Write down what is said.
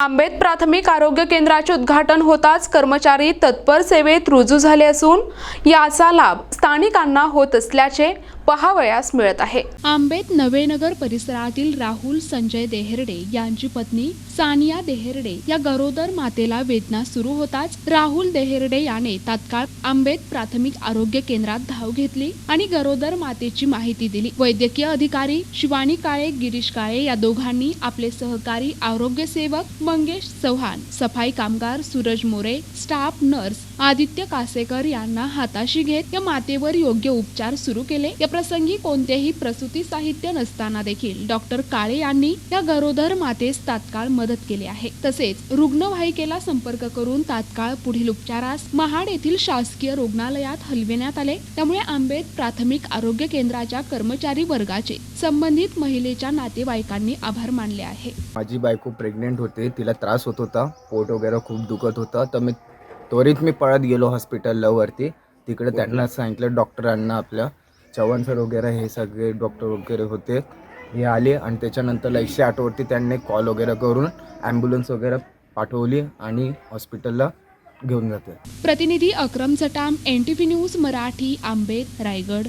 आंबेत प्राथमिक आरोग्य केंद्राचे उद्घाटन होताच कर्मचारी तत्पर सेवेत रुजू झाले असून याचा लाभ स्थानिकांना होत असल्याचे पहावयास मिळत आहे. आंबेत नवेनगर परिसरातील राहुल संजय देहरडे यांची पत्नी सानिया देहरडे या गरोदर मातेला वेदना सुरू होताच राहुल देहरडे याने तात्काळ आंबेत प्राथमिक आरोग्य केंद्रात धाव घेतली आणि गरोदर मातेची माहिती दिली. वैद्यकीय अधिकारी शिवानी काळे गिरीश काळे या दोघांनी आपले सहकारी आरोग्य सेवक मंगेश चव्हाण सफाई कामगार सूरज मोरे स्टाफ नर्स आदित्य कासेकर यांना हाताशी घेत या मातेवर योग्य उपचार सुरू केले. या प्रसंगी कोणतेही प्रसूती साहित्य नसताना देखील डॉक्टर काळे यांनी या गरोदर मातेस तात्काळ मदत केली आहे. तसेच रुग्णवाहिकेला संपर्क करून तात्काळ पुढील उपचारास महाड येथील शासकीय रुग्णालयात हलविण्यात आले. त्यामुळे आंबेत प्राथमिक आरोग्य केंद्राच्या कर्मचारी वर्गाचे संबंधित महिलेच्या नातेवाईकांनी आभार मानले आहे. माझी बायको प्रेग्नेंट होते तिला त्रास होत होता पोट वगैरे खूप दुखत होतं. तर मी त्वरित मी पळत गेलो हॉस्पिटलला वरती तिकडे त्यांना सांगितलं डॉक्टरांना आपल्या चव्हाण सर वगैरे हे सगळे डॉक्टर वगैरे होते. हे आले आणि त्याच्यानंतर एकशे आठवरती त्यांनी कॉल वगैरे करून ॲम्ब्युलन्स वगैरे पाठवली आणि हॉस्पिटलला घेऊन जाते. प्रतिनिधी Akram Chatam N T V news Marathi Ambet Raigad.